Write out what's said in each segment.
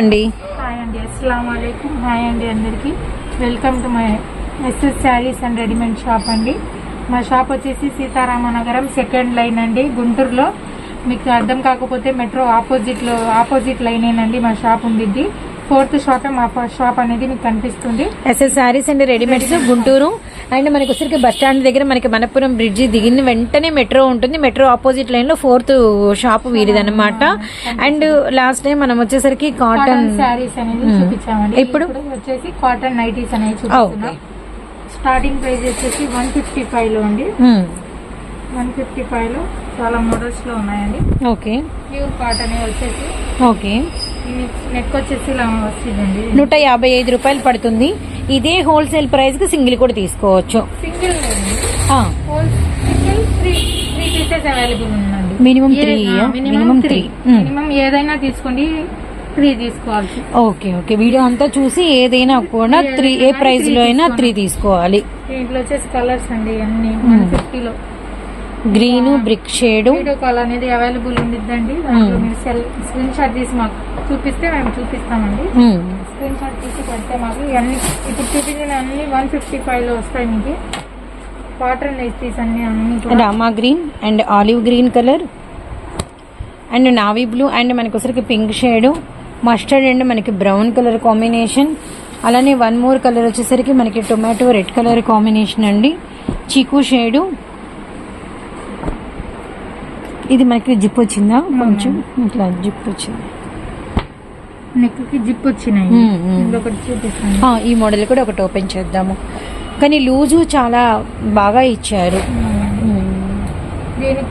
అండి. హాయ్ అండి అస్సలం అయికం హాయ్ అండి అందరికీ. Welcome to my S S sarees and readymade shop అండి. మా షాప్ వచ్చేసి సీతారామనగరం సెకండ్ లైన్ అండి. గుంటూరులో మీకు అర్థం కాకపోతే మెట్రో ఆపోజిట్లో ఆపోజిట్ లైనేనండి మా షాప్ ఉండిద్ది. ఫోర్త్ షాపే మా షాప్ అనేది మీకు కనిపిస్తుంది. S S sarees and readymades Guntur. And మనకి వచ్చరికి బస్ స్టాండ్ దగ్గర మనకి మనపురం బ్రిడ్జి దిగిన వెంటనే మెట్రో ఉంటుంది. మెట్రో ఆపోజిట్ లైన్లో ఫోర్త్ షాప్ వీరిదన్నమాట అండ్ లాస్ట్ టైం మనం వచ్చేసరికి కాటన్ శారీస్ అనేది చూపించామండి. ఇప్పుడు? వచ్చేసి కాటన్ నైటీస్ అనేది చూపిస్తున్నాం. స్టార్టింగ్ ప్రైస్ వచ్చేసి వన్ ఫిఫ్టీ ఫైవ్లో అండి. వన్ ఫిఫ్టీ ఫైవ్లో చాలా మోడల్స్లో ఉన్నాయండి. ఓకే. ప్యూర్ కాటన్ వచ్చేసి ఓకే. నెక్ వచ్చేసి ఇలా వస్తుందండి. నూట యాభై ఐదు రూపాయలు పడుతుంది. ఇదే హోల్సేల్ ప్రైస్కి సింగిల్ కూడా తీసుకోవచ్చు. Single single three three pieces available ఉందండి. Minimum three, yeah? Minimum three. Minimum ఏదైనా తీసుకోండి త్రీ తీసుకోవాల్సి. Okay okay. వీడియో అంతా చూసి ఏదైనా కూడా త్రీ ఏ ప్రైస్లో అయినా త్రీ తీసుకోవాలి. దీంట్లో వచ్చేసి కలర్స్ అండి అన్ని. వన్ ఫిఫ్టీలో. Green brick shade. Video call అనేది అవైలబుల్ ఉండిద్దండి. దాంట్లో మీరు స్క్రీన్ షాట్ తీసి మాకు చూపిస్తే మేము చూపిస్తామండి. స్క్రీన్ షాట్ తీసి పెడితే మాకు ఇవన్నీ ఇప్పుడు చూపించిన అన్ని వన్ ఫిఫ్టీ ఫైవ్లో వస్తాయి మీకు. కాటన్ నైటీస్ అన్ని అన్ని Rama green and olive green colour. And navy blue and మనకి వచ్చరికి పింక్ షేడ్. మస్టర్డ్ అండ్ మనకి బ్రౌన్ కలర్ కాంబినేషన్. అలానే వన్ మోర్ కలర్ వచ్చేసరికి మనకి టొమాటో రెడ్ కలర్ కాంబినేషన్ అండి. చీకు షేడు. ఇది మనకి జిప్ వచ్చిందా? కొంచెం ఇట్లా జిప్ వచ్చింది. నెక్కి జిప్ వచ్చినాయి. ఈ మోడల్ కూడా ఒకటి ఓపెన్ చేద్దాము. కానీ లూజు చాలా బాగా ఇచ్చారు. దీని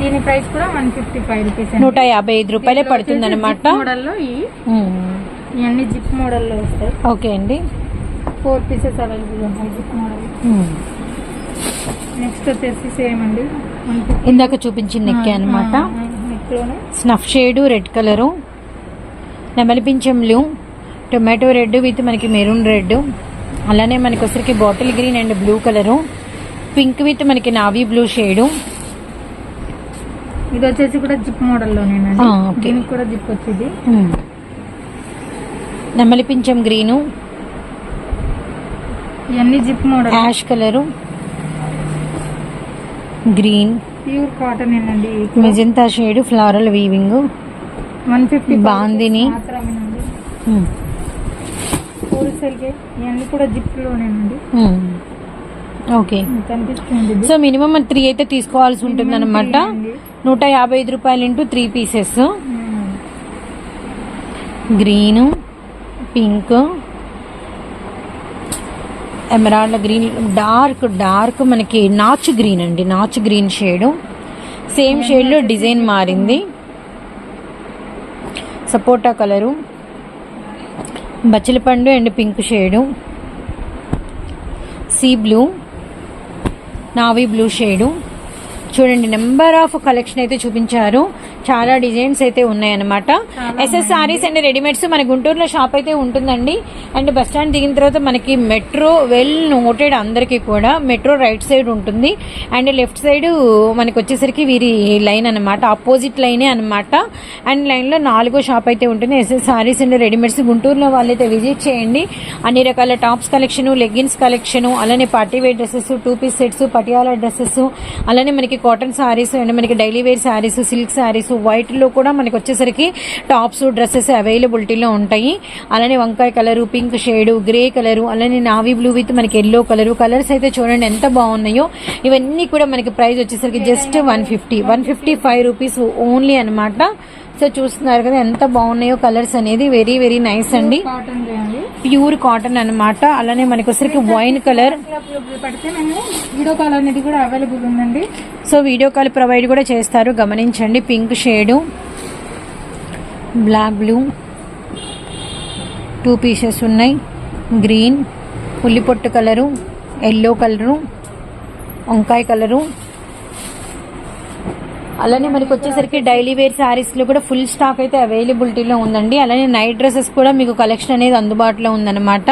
దీని ప్రైస్ కూడా వన్ ఫిఫ్టీ ఫైవ్ రూపీస్ నూట యాభై ఐదు రూపాయలే పడుతుంది అనమాట మోడల్లో ఇవన్నీ జిప్ మోడల్లో వస్తాయి. ఓకే అండి. ఫోర్ పీసెస్ అవైలబుల్ ఉన్నాయి జిప్ మోడల్ నెక్స్ట్ వచ్చేసి సేమ్ అండి. ఇందాక చూపించిన అనమాట నెక్లోనే స్నఫ్ షేడు రెడ్ కలరు నెమలి పింఛం బ్లూ టొమాటో రెడ్ విత్ మనకి మెరూన్ రెడ్. అలానే మనకి వచ్చరికి bottle green and blue colour. Pink with మనకి నావీ బ్లూ షేడు. ఇది వచ్చేసి కూడా జిప్ మోడల్లోనేనండి. దీనికి కూడా జిప్ వచ్చింది. నెమలి పింఛం గ్రీను. ఇవన్నీ zip model. Ash colour. Green. Pure cotton ఏనండి. Magenta shade floral weaving. One fifty bandhani. ఇవన్నీ కూడా ఓకే. సో మినిమం త్రీ అయితే తీసుకోవాల్సి ఉంటుంది అనమాట. నూట యాభై ఐదు రూపాయలు into three pieces. Green pink. Emerald green dark dark మనకి నాచు గ్రీన్ అండి. నాచు గ్రీన్ షేడు. సేమ్ షేడ్లో డిజైన్ మారింది. సపోటా కలరు. బచ్చలపండు and pink shade. Sea blue. Navy blue shade. చూడండి నెంబర్ ఆఫ్ కలెక్షన్ అయితే చూపించారు. చాలా డిజైన్స్ అయితే ఉన్నాయన్నమాట. ఎస్ఎస్ సారీస్ అండ్ రెడీమేడ్స్ మన గుంటూరులో షాప్ అయితే ఉంటుందండి. అండ్ బస్ స్టాండ్ దిగిన తర్వాత మనకి మెట్రో వెల్ నోటెడ్ అందరికీ కూడా. మెట్రో రైట్ సైడ్ ఉంటుంది. అండ్ లెఫ్ట్ సైడ్ మనకి వచ్చేసరికి వీరి లైన్ అన్నమాట. ఆపోజిట్ లైనే అన్నమాట. అండ్ లైన్లో నాలుగో షాప్ అయితే ఉంటుంది. ఎస్ఎస్ సారీస్ అండ్ రెడీమేడ్స్ గుంటూరులో వాళ్ళైతే విజిట్ చేయండి. అన్ని రకాల టాప్స్ కలెక్షన్ లెగ్గిన్స్ కలెక్షన్ అలానే party wear dresses two piece sets Patiala dresses అలానే మనకి కాటన్ సారీస్ అండ్ మనకి daily wear saris silk saris వైట్లో కూడా మనకి వచ్చేసరికి టాప్స్ డ్రెస్సెస్ అవైలబిలిటీలో ఉంటాయి. అలానే వంకాయ colour pink shade grey colour అలానే నావీ బ్లూ విత్ మనకి ఎల్లో కలరు. కలర్స్ అయితే చూడండి ఎంత బాగున్నాయో. ఇవన్నీ కూడా మనకి ప్రైస్ వచ్చేసరికి just one fifty one fifty five rupees only అనమాట సో చూస్తున్నారు కదా ఎంత బాగున్నాయో కలర్స్ అనేది వెరీ వెరీ నైస్ అండి. ప్యూర్ కాటన్ అన్నమాట. అలానే మనకి వచ్చరికి వైన్ కలర్ వీడియో కాల్ అనేది కూడా అవైలబుల్ ఉందండి. సో వీడియో కాల్ ప్రొవైడ్ కూడా చేస్తారు. గమనించండి. Pink shade black blue two pieces ఉన్నాయి. గ్రీన్ ఉల్లిపొట్టు కలరు ఎల్లో కలరు వంకాయ కలరు అలానే మనకి వచ్చేసరికి డైలీ వేర్ శారీస్లో కూడా ఫుల్ స్టాక్ అయితే అవైలబిలిటీలో ఉందండి. అలానే నైట్ డ్రెస్సెస్ కూడా మీకు కలెక్షన్ అనేది అందుబాటులో ఉందన్నమాట.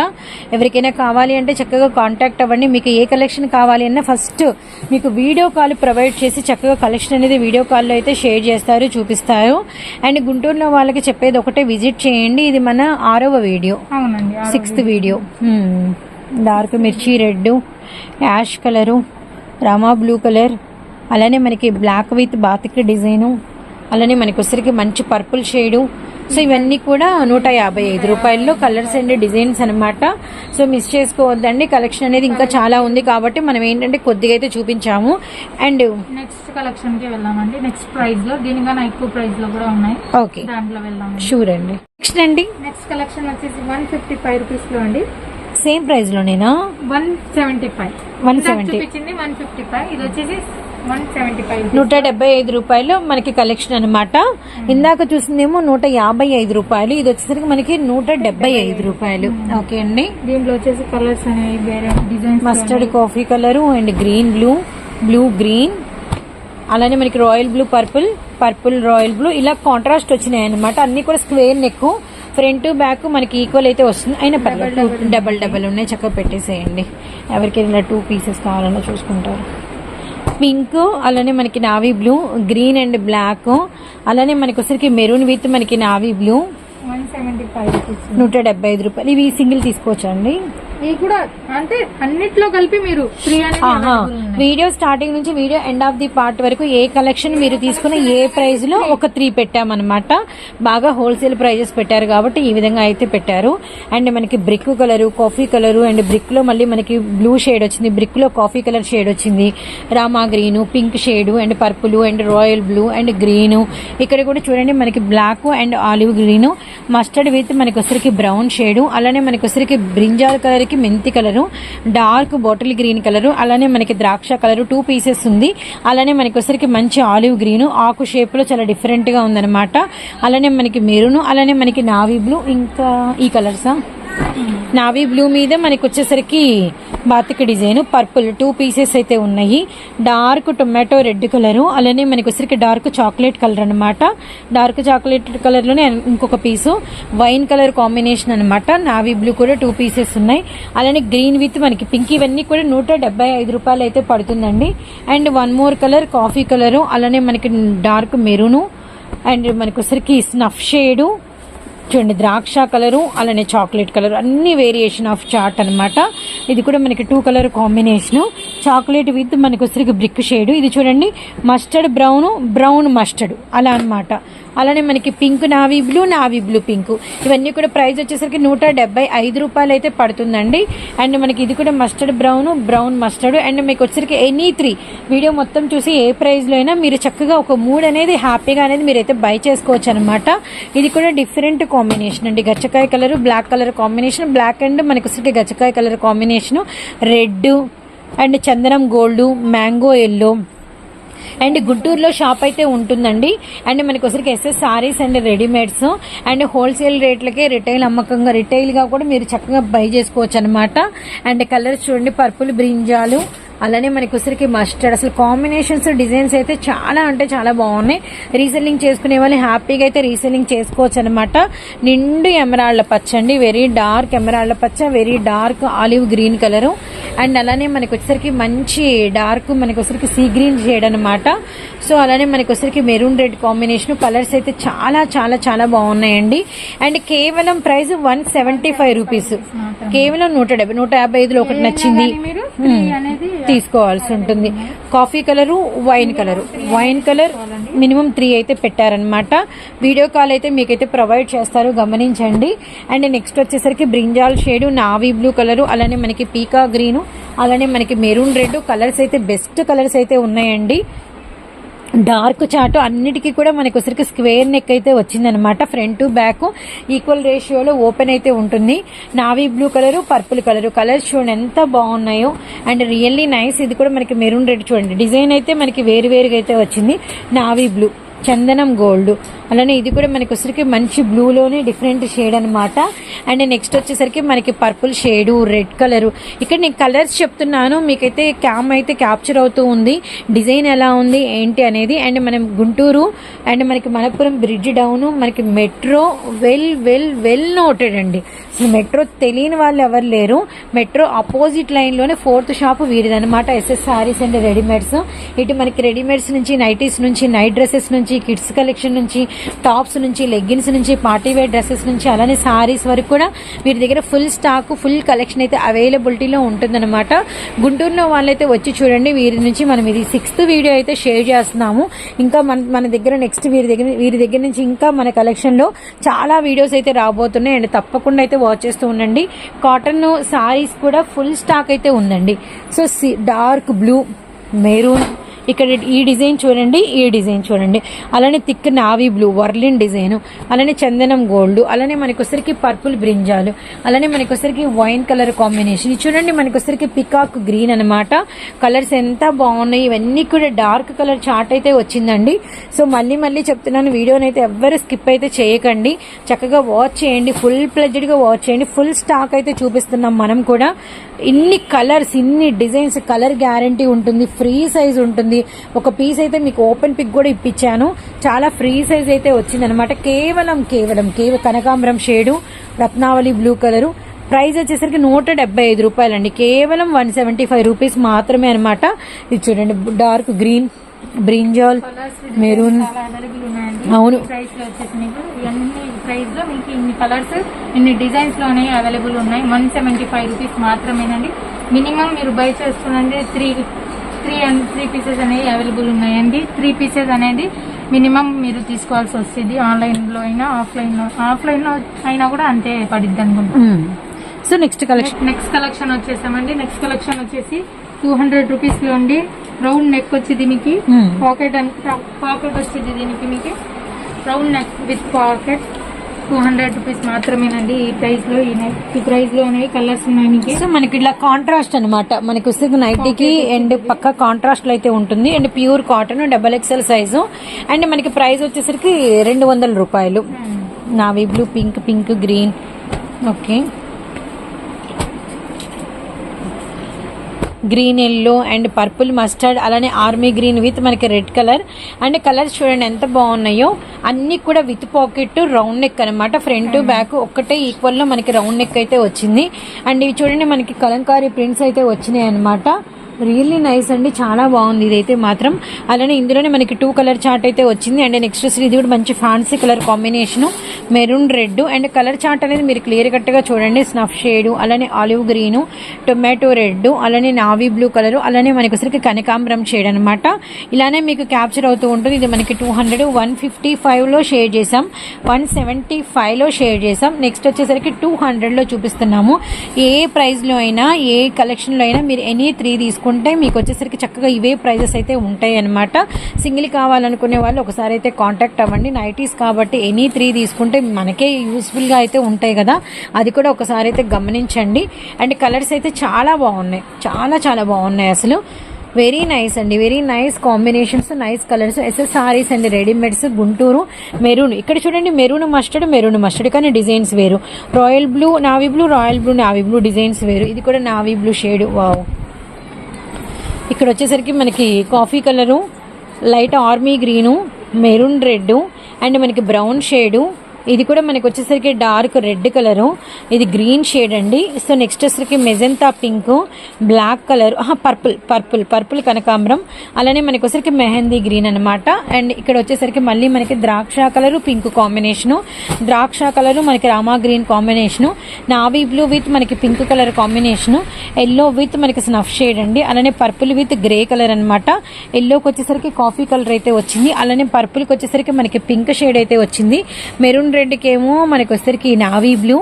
ఎవరికైనా కావాలి అంటే చక్కగా కాంటాక్ట్ అవ్వండి. మీకు ఏ కలెక్షన్ కావాలి అన్నా ఫస్ట్ మీకు వీడియో కాల్ ప్రొవైడ్ చేసి చక్కగా కలెక్షన్ అనేది వీడియో కాల్లో అయితే షేర్ చేస్తారు చూపిస్తారు. అండ్ గుంటూరులో వాళ్ళకి చెప్పేది ఒకటే విజిట్ చేయండి. ఇది మన ఆరవ వీడియో అవునండి సిక్స్త్ వీడియో డార్క్ మిర్చి red ash colour Rama blue colour అలానే మనకి బ్లాక్ విత్ బాతిక్ డిజైను అలానే మనకి వచ్చరికి మంచి పర్పుల్ షేడు సో ఇవన్నీ కూడా నూట యాభై ఐదు రూపాయల్లో కలర్స్ అండ్ డిజైన్స్ అనమాట సో మిస్ చేసుకోవద్దండి. కలెక్షన్ అనేది ఇంకా చాలా ఉంది కాబట్టి మనం ఏంటంటే కొద్దిగా అయితే చూపించాము. అండ్ నెక్స్ట్ కలెక్షన్కి వెళ్దామండి. నెక్స్ట్ ప్రైస్లో దీనికన్నా ఎక్కువ ప్రైస్లో కూడా ఉన్నాయి. ఓకే దాంట్లో వెళ్దామండి. షూర్ అండి. నెక్స్ట్ అండి? నెక్స్ట్ కలెక్షన్ వచ్చేసి వన్ ఫిఫ్టీ ఫైవ్ రూపీస్లో అండి. Same price లోనేనా? One seventy five one seventy one fifty five ఇది వచ్చేసి నూట డెబ్బై ఐదు రూపాయలు మనకి కలెక్షన్ అన్నమాట. ఇందాక చూసిందేమో నూట యాభై ఐదు రూపాయలు. ఇది వచ్చేసరికి మనకి నూట డెబ్బై ఐదు రూపాయలు. ఓకే అండి. దీంట్లో వచ్చేసి కలర్స్ అనేవి వేరే mustard coffee colour and green blue blue green అలానే మనకి royal blue purple purple royal blue ఇలా కాంట్రాస్ట్ వచ్చినాయి అనమాట అన్ని కూడా స్క్వేర్ నెక్ ఫ్రంట్ బ్యాక్ మనకి ఈక్వల్ అయితే వస్తుంది. అయినా పర్లేదు. డబల్ డబల్ ఉన్నాయి. చక్కగా పెట్టేసేయండి. ఎవరికైనా టూ పీసెస్ కావాలన్నా చూసుకుంటారు. పింక్ అలానే మనకి navy blue green and black. అలానే మనకి వచ్చరికి మెరూన్ విత్ మనకి navy blue. One seventy five rupees. నూట డెబ్బై ఐదు రూపాయలు. ఇవి సింగిల్ తీసుకోవచ్చా కూడా అంటే అన్నిట్లో కలిపి మీరు త్రీ. వీడియో స్టార్టింగ్ నుంచి video end of the part వరకు ఏ కలెక్షన్ మీరు తీసుకున్న ఏ ప్రైస్లో ఒక త్రీ పెట్టామన్నమాట. బాగా హోల్సేల్ ప్రైజెస్ పెట్టారు కాబట్టి ఈ విధంగా అయితే పెట్టారు. అండ్ మనకి brick colour coffee colour and బ్రిక్లో మళ్ళీ మనకి బ్లూ షేడ్ వచ్చింది. బ్రిక్లో కాఫీ కలర్ షేడ్ వచ్చింది. Rama green pink shade and purple and royal blue and green. ఇక్కడ కూడా చూడండి మనకి black and olive green. Mustard with మనకి వచ్చరికి బ్రౌన్ షేడ్. అలానే మనకి వచ్చరికి బ్రింజాల్ కలర్ మనకి మెంతి colour dark bottle green colour అలానే మనకి ద్రాక్ష కలరు టూ పీసెస్ ఉంది. అలానే మనకి వచ్చరికి మంచి ఆలివ్ గ్రీన్ ఆకు షేప్లో చాలా డిఫరెంట్గా ఉందన్నమాట. అలానే మనకి మెరూన్ అలానే మనకి నావీ బ్లూ. ఇంకా ఈ కలర్సా? నావీ బ్లూ మీద మనకి వచ్చేసరికి batik design purple two pieces అయితే ఉన్నాయి. డార్క్ టొమాటో రెడ్ కలరు అలానే మనకి వచ్చరికి డార్క్ చాక్లెట్ కలర్ అనమాట డార్క్ చాక్లెట్ కలర్లోనే ఇంకొక పీసు. వైన్ కలర్ కాంబినేషన్ అన్నమాట. నావీ బ్లూ కూడా టూ పీసెస్ ఉన్నాయి. అలానే గ్రీన్ విత్ మనకి పింక్ ఇవన్నీ కూడా నూట ఐదు రూపాయలు అయితే పడుతుందండి. And one more colour coffee colour అలానే మనకి డార్క్ మెరూను అండ్ మనకి వచ్చరికి స్నఫ్ షేడు చూడండి ద్రాక్ష కలరు అలానే చాక్లెట్ కలర్ అన్ని వేరియేషన్ ఆఫ్ చాట్ అన్నమాట. ఇది కూడా మనకి two colour combination chocolate with మనకు వచ్చరికి బ్రిక్ షేడ్. ఇది చూడండి మస్టర్డ్ బ్రౌన్ బ్రౌన్ మస్టర్డ్ అలా అన్నమాట. అలానే మనకి pink navy blue navy blue pink. ఇవన్నీ కూడా ప్రైస్ వచ్చేసరికి నూట డెబ్బై ఐదు రూపాయలు అయితే పడుతుందండి. అండ్ మనకి ఇది కూడా mustard brown brown mustard and మీకు వచ్చరికి ఎనీ త్రీ వీడియో మొత్తం చూసి ఏ ప్రైస్లో అయినా మీరు చక్కగా ఒక మూడు అనేది హ్యాపీగా అనేది మీరైతే బై చేసుకోవచ్చు అనమాట ఇది కూడా డిఫరెంట్ కాంబినేషన్ అండి. గచ్చకాయ colour black colour combination black and మనకి వచ్చరికి గచ్చకాయ కలర్ కాంబినేషన్ రెడ్ అండ్ చందనం గోల్డ్ మ్యాంగో ఎల్లో. అండ్ గుంటూరులో షాప్ అయితే ఉంటుందండి. అండ్ మనకి ఒకసారికి SS saris and readymades and wholesale రేట్లకే రిటైల్ అమ్మకంగా రిటైల్గా కూడా మీరు చక్కగా బై చేసుకోవచ్చు అనమాట అండ్ కలర్స్ చూడండి పర్పుల్ బ్రింజాలు అలానే మనకి వచ్చరికి మస్టర్డ్ అసలు కాంబినేషన్స్ డిజైన్స్ అయితే చాలా అంటే చాలా బాగున్నాయి. రీసెల్లింగ్ చేసుకునే వాళ్ళు హ్యాపీగా అయితే రీసెల్లింగ్ చేసుకోవచ్చు అనమాట నిండు ఎమరాళ్ళ పచ్చ అండి. వెరీ డార్క్ ఎమరాళ్ళ పచ్చ very dark olive green colour and అలానే మనకి వచ్చేసరికి మంచి డార్క్ మనకి వచ్చేసరికి సీ గ్రీన్ షేడ్ అనమాట సో అలానే మనకి వచ్చేసరికి మెరూన్ రెడ్ కాంబినేషన్ కలర్స్ అయితే చాలా చాలా చాలా బాగున్నాయండి. అండ్ కేవలం price one seventy five rupees కేవలం నూట డెబ్బై. నూట యాభై ఐదులో ఒకటి నచ్చింది. తీసుకోవాల్సి ఉంటుంది. Coffee colour wine colour. Wine colour minimum three అయితే పెట్టారనమాట వీడియో కాల్ అయితే మీకైతే ప్రొవైడ్ చేస్తారు గమనించండి. అండ్ నెక్స్ట్ వచ్చేసరికి brinjal shade navy blue colour అలానే మనకి పీకా గ్రీను అలానే మనకి మెరూన్ రెడ్ కలర్స్ అయితే బెస్ట్ కలర్స్ అయితే ఉన్నాయండి. డార్క్ చాట్ అన్నిటికీ కూడా మనకు వచ్చరికి స్క్వేర్ నెక్ అయితే వచ్చిందనమాట ఫ్రంట్ బ్యాక్. ఈక్వల్ రేషియోలో ఓపెన్ అయితే ఉంటుంది. Navy blue colour purple colour. Colours చూడండి ఎంత బాగున్నాయో. అండ్ రియల్లీ నైస్ ఇది కూడా మనకి మెరూన్ రెడ్ చూడండి. డిజైన్ అయితే మనకి వేరు వేరుగా అయితే వచ్చింది. Navy blue. చందనం గోల్డ్. అలానే ఇది కూడా మనకి వచ్చేసరికి మంచి బ్లూలోనే డిఫరెంట్ షేడ్ అనమాట అండ్ నెక్స్ట్ వచ్చేసరికి మనకి పర్పుల్ షేడు రెడ్ కలర్ ఇక్కడ నేను కలర్స్ చెప్తున్నాను. మీకైతే క్యామ్ అయితే క్యాప్చర్ అవుతూ ఉంది. డిజైన్ ఎలా ఉంది ఏంటి అనేది. అండ్ మనం గుంటూరు అండ్ మనకి మలప్పురం బ్రిడ్జ్ డౌన్ మనకి metro well well well noted అండి. మెట్రో తెలియని వాళ్ళు ఎవరు లేరు. మెట్రో అపోజిట్ లైన్లోనే ఫోర్త్ షాప్ వీరిదనమాట ఎస్ఎస్ సారీస్ అండ్ రెడీమేడ్స్ ఇటు మనకి రెడీమేడ్స్ నుంచి నైటీస్ నుంచి నైట్ డ్రెస్సెస్ నుంచి కిడ్స్ కలెక్షన్ నుంచి టాప్స్ నుంచి లెగ్గిన్స్ నుంచి పార్టీ వేర్ డ్రెస్సెస్ నుంచి అలానే సారీస్ వరకు కూడా వీరి దగ్గర ఫుల్ స్టాక్ ఫుల్ కలెక్షన్ అయితే అవైలబిలిటీలో ఉంటుందన్నమాట. గుంటూరులో వాళ్ళైతే వచ్చి చూడండి వీరి నుంచి మనం ఇది సిక్స్త్ వీడియో అయితే షేర్ చేస్తున్నాము. ఇంకా మన మన దగ్గర నెక్స్ట్ వీరి దగ్గర వీరి దగ్గర నుంచి ఇంకా మన కలెక్షన్లో చాలా వీడియోస్ అయితే రాబోతున్నాయి. అండ్ తప్పకుండా అయితే వాచ్ చేస్తూ ఉండండి. కాటన్ సారీస్ కూడా ఫుల్ స్టాక్ అయితే ఉందండి. సో డార్క్ బ్లూ మెరూన్ ఇక్కడ ఈ డిజైన్ చూడండి ఈ డిజైన్ చూడండి. అలానే థిక్ నావీ బ్లూ వర్లిన్ డిజైన్ అలానే చందనం గోల్డ్ అలానే మనకొసరికి పర్పుల్ బ్రింజాలు అలానే మనకొసరికి వైన్ కలర్ కాంబినేషన్. చూడండి మనకొసరికి పికాక్ గ్రీన్ అన్నమాట. కలర్స్ ఎంత బాగున్నాయి ఇవన్నీ కూడా డార్క్ కలర్ చార్ట్ అయితే వచ్చిందండి. సో మళ్ళీ మళ్ళీ చెప్తున్నాను వీడియోని అయితే ఎవ్వరు స్కిప్ అయితే చేయకండి. చక్కగా వాచ్ చేయండి ఫుల్ ప్లెజ్డ్గా వాచ్ చేయండి ఫుల్ స్టాక్ అయితే చూపిస్తున్నాం మనం కూడా. ఇన్ని కలర్స్ ఇన్ని డిజైన్స్ కలర్ గ్యారంటీ ఉంటుంది ఫ్రీ సైజ్ ఉంటుంది. ఒక పీస్ అయితే మీకు ఓపెన్ పిక్ కూడా ఇప్పించాను. చాలా ఫ్రీ సైజ్ అయితే వచ్చిందనమాట కేవలం కేవలం కేవలం కనకాంబరం షేడు రత్నావళి బ్లూ కలరు ప్రైస్ వచ్చేసరికి నూట డెబ్బై ఐదు రూపాయలండి. కేవలం వన్ సెవెంటీ ఫైవ్ రూపీస్ మాత్రమే అనమాట ఇది చూడండి dark green brinjal maroon available అవును. ప్రైస్లో మీకు ఇన్ని కలర్స్ ఇన్ని డిజైన్స్లోనే అవైలబుల్ ఉన్నాయి. వన్ సెవెంటీ ఫైవ్ రూపీస్ మాత్రమేనండి. మినిమం మీరు buy చేస్తున్నండి three three and three pieces అనేవి అవైలబుల్ ఉన్నాయండి. త్రీ పీసెస్ అనేది మినిమం మీరు తీసుకోవాల్సి వస్తుంది. ఆన్లైన్లో అయినా ఆఫ్లైన్లో ఆఫ్లైన్లో అయినా కూడా అంతే పడిద్ది అనుకుంటా. So next collection next collection వచ్చేసామండి. నెక్స్ట్ కలెక్షన్ వచ్చేసి టూ హండ్రెడ్ రూపీస్లో అండి. రౌండ్ నెక్ వచ్చి దీనికి. పాకెట్ పాకెట్ వచ్చేది దీనికి మీకు. Round neck with pocket. Two hundred rupees మాత్రమేనండి ఈ ప్రైస్లో ఈ ప్రైస్లో ఉన్నాయి కలర్స్ ఉన్నాయి సో మనకి ఇట్లా కాంట్రాస్ట్ అనమాట మనకి వస్తే నైటీకి అండ్ పక్క కాంట్రాస్ట్లో అయితే ఉంటుంది. And pure cotton double XL size and మనకి ప్రైస్ వచ్చేసరికి రెండు వందల రూపాయలు. Navy blue pink pink green okay green yellow and purple mustard అలానే ఆర్మీ గ్రీన్ విత్ మనకి రెడ్ కలర్ అండ్ కలర్స్ చూడండి ఎంత బాగున్నాయో. అన్ని కూడా విత్ పాకెట్ రౌండ్ నెక్ అనమాట ఫ్రంట్ బ్యాక్ ఒక్కటే ఈక్వల్లో మనకి రౌండ్ నెక్ అయితే వచ్చింది. అండ్ ఇవి చూడండి మనకి కలంకారీ ప్రింట్స్ అయితే వచ్చినాయి అనమాట రియల్లీ నైస్ అండి. చాలా బాగుంది. ఇదైతే మాత్రం. అలానే ఇందులోనే మనకి టూ కలర్ చార్ట్ అయితే వచ్చింది. అండ్ నెక్స్ట్ ఇది కూడా మంచి fancy colour combination maroon red and colour chart అనేది మీరు క్లియర్ కట్గా చూడండి. స్నఫ్ షేడ్ అలానే ఆలివ్ గ్రీన్ టొమాటో రెడ్ అలానే నావీ బ్లూ కలర్ అలానే మనకి వచ్చరికి కనకాంబరం షేడ్ అనమాట ఇలానే మీకు క్యాప్చర్ అవుతూ ఉంటుంది. ఇది మనకి టూ హండ్రెడ్ వన్ ఫిఫ్టీ ఫైవ్లో షేర్ చేసాం వన్ సెవెంటీ ఫైవ్లో షేర్ చేసాం నెక్స్ట్ వచ్చేసరికి టూ హండ్రెడ్లో చూపిస్తున్నాము. ఏ ప్రైస్లో అయినా ఏ కలెక్షన్లో అయినా మీరు ఎనీ త్రీ అనుకుంటే మీకు వచ్చేసరికి చక్కగా ఇవే ప్రైజెస్ అయితే ఉంటాయి అనమాట సింగిల్ కావాలనుకునే వాళ్ళు ఒకసారి అయితే కాంటాక్ట్ అవ్వండి. నైటీస్ కాబట్టి ఎనీ త్రీ తీసుకుంటే మనకే యూస్ఫుల్గా అయితే ఉంటాయి కదా. అది కూడా ఒకసారి అయితే గమనించండి. అండ్ కలర్స్ అయితే చాలా బాగున్నాయి. చాలా చాలా బాగున్నాయి అసలు. వెరీ నైస్ అండి. Very nice combinations nice colours SS saris and readymades Guntur maroon. ఇక్కడ చూడండి మెరూన్ మస్టర్డ్ మెరూన్ మస్టర్డ్ కానీ డిజైన్స్ వేరు. Royal blue navy blue royal blue navy blue designs వేరు. ఇది కూడా నావీ బ్లూ షేడ్ వావ్ ఇక్కడ వచ్చేసరికి మనకి coffee colour light army green maroon red and మనకి బ్రౌన్ షేడు. ఇది కూడా మనకి వచ్చేసరికి డార్క్ రెడ్ కలరు. ఇది గ్రీన్ షేడ్ అండి. సో నెక్స్ట్ వచ్చేసరికి magenta pink black colour purple purple purple కనకాంబరం. అలానే మనకి వచ్చేసరికి మెహందీ గ్రీన్ అనమాట అండ్ ఇక్కడ వచ్చేసరికి మళ్ళీ మనకి ద్రాక్ష కలరు పింక్ కాంబినేషను. ద్రాక్ష కలరు మనకి Rama green combination. Navy blue with మనకి pink colour combination. Yellow with మనకి స్నఫ్ షేడ్ అండి. అలానే పర్పుల్ విత్ గ్రే కలర్ అనమాట ఎల్లోకి వచ్చేసరికి కాఫీ కలర్ అయితే వచ్చింది. అలానే పర్పుల్కి వచ్చేసరికి మనకి పింక్ షేడ్ అయితే వచ్చింది. మెరూన్ రెడ్కి ఏమో మనకి వచ్చేసరికి నావీ బ్లూ.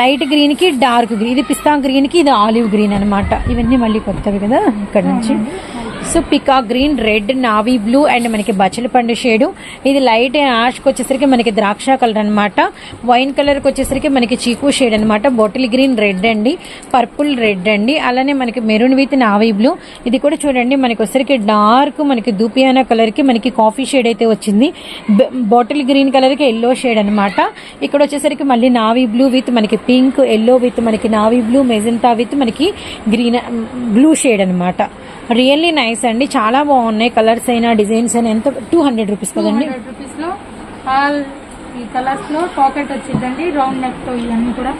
లైట్ గ్రీన్కి డార్క్ గ్రీన్. ఇది పిస్తా గ్రీన్కి ఇది ఆలివ్ గ్రీన్ అనమాట ఇవన్నీ మళ్ళీ కొత్తవి కదా ఇక్కడ నుంచి. So pika green red navy blue and మనకి బచ్చలి పండు షేడు. ఇది లైట్ యాష్కి వచ్చేసరికి మనకి ద్రాక్ష కలర్ అన్నమాట. వైన్ కలర్కి వచ్చేసరికి మనకి చీకు షేడ్ అన్నమాట. బాటిల్ గ్రీన్ రెడ్ అండి. పర్పుల్ రెడ్ అండి. అలానే మనకి మెరూన్ విత్ నావీ బ్లూ. ఇది కూడా చూడండి మనకి వచ్చేసరికి డార్క్ మనకి దూపియానా కలర్కి మనకి కాఫీ షేడ్ అయితే వచ్చింది. బాటిల్ గ్రీన్ కలర్కి ఎల్లో షేడ్ అన్నమాట. ఇక్కడ వచ్చేసరికి మళ్ళీ నావీ బ్లూ విత్ మనకి పింక్ ఎల్లో విత్ మనకి నావీ బ్లూ మెజంతా విత్ మనకి గ్రీన్ బ్లూ షేడ్ అన్నమాట. రియల్లీ నైస్ అండి. చాలా బాగున్నాయి. కలర్స్ అయినా డిజైన్స్ అయినా. ఎంత? టూ హండ్రెడ్ రూపీస్ కదండి. రూపీస్లో ఆల్ ఈ కలర్స్లో పాకెట్ వచ్చిందండి. రౌండ్ నెక్తో ఇవన్నీ కూడా.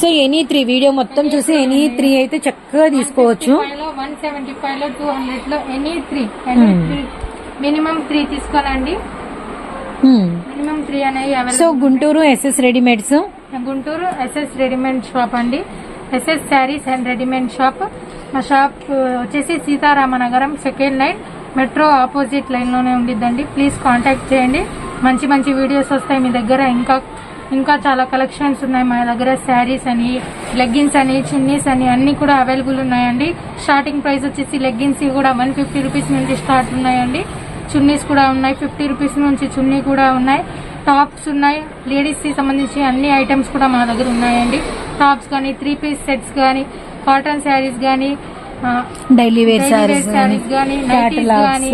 సో ఎనీ త్రీ వీడియో మొత్తం చూసి ఎనీ త్రీ అయితే చక్కగా తీసుకోవచ్చు. వన్ సెవెంటీ ఫైవ్లో టూ హండ్రెడ్లో any three any three minimum three తీసుకోవాలండి. మినిమం త్రీ అనేవి so Guntur SS readymades Guntur SS readymade shop అండి. SS saris and readymade shop మా షాప్ వచ్చేసి Sitaramanagaram second line metro opposite లైన్లోనే ఉండిద్దండి. ప్లీజ్ కాంటాక్ట్ చేయండి. మంచి మంచి వీడియోస్ వస్తాయి మీ దగ్గర. ఇంకా ఇంకా చాలా కలెక్షన్స్ ఉన్నాయి మా దగ్గర. శారీస్ అని లెగ్గిన్స్ అని చున్నీస్ అని అన్నీ కూడా అవైలబుల్ ఉన్నాయండి. స్టార్టింగ్ ప్రైస్ వచ్చేసి లెగ్గిన్స్ కూడా వన్ ఫిఫ్టీ రూపీస్ నుంచి స్టార్ట్ ఉన్నాయండి. చున్నీస్ కూడా ఉన్నాయి ఫిఫ్టీ రూపీస్ నుంచి చున్నీ కూడా ఉన్నాయి. టాప్స్ ఉన్నాయి. లేడీస్కి సంబంధించి అన్ని ఐటమ్స్ కూడా మా దగ్గర ఉన్నాయండి. టాప్స్ కానీ త్రీ పీస్ సెట్స్ కానీ కాటన్ శారీస్ కానీ డైలీ వేర్ క్యాటలాగ్స్ గానీ,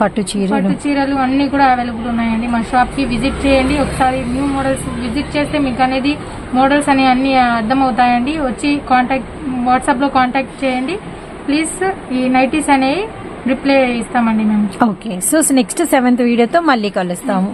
పట్టు చీరలు. పట్టు చీరలు అన్ని కూడా అవైలబుల్ ఉన్నాయండి. మా షాప్కి విజిట్ చేయండి. ఒకసారి న్యూ మోడల్స్ విజిట్ చేస్తే మీకు అనేది మోడల్స్ అని అన్ని అర్థం అవుతాయండి వచ్చి కాంటాక్ట్ వాట్సాప్లో కాంటాక్ట్ చేయండి. ప్లీజ్ ఈ నైటీస్ అనేవి రిప్లై ఇస్తామండి మేము. ఓకే సో నెక్స్ట్ సెవెంత్ వీడియోతో మళ్ళీ కలుస్తాము.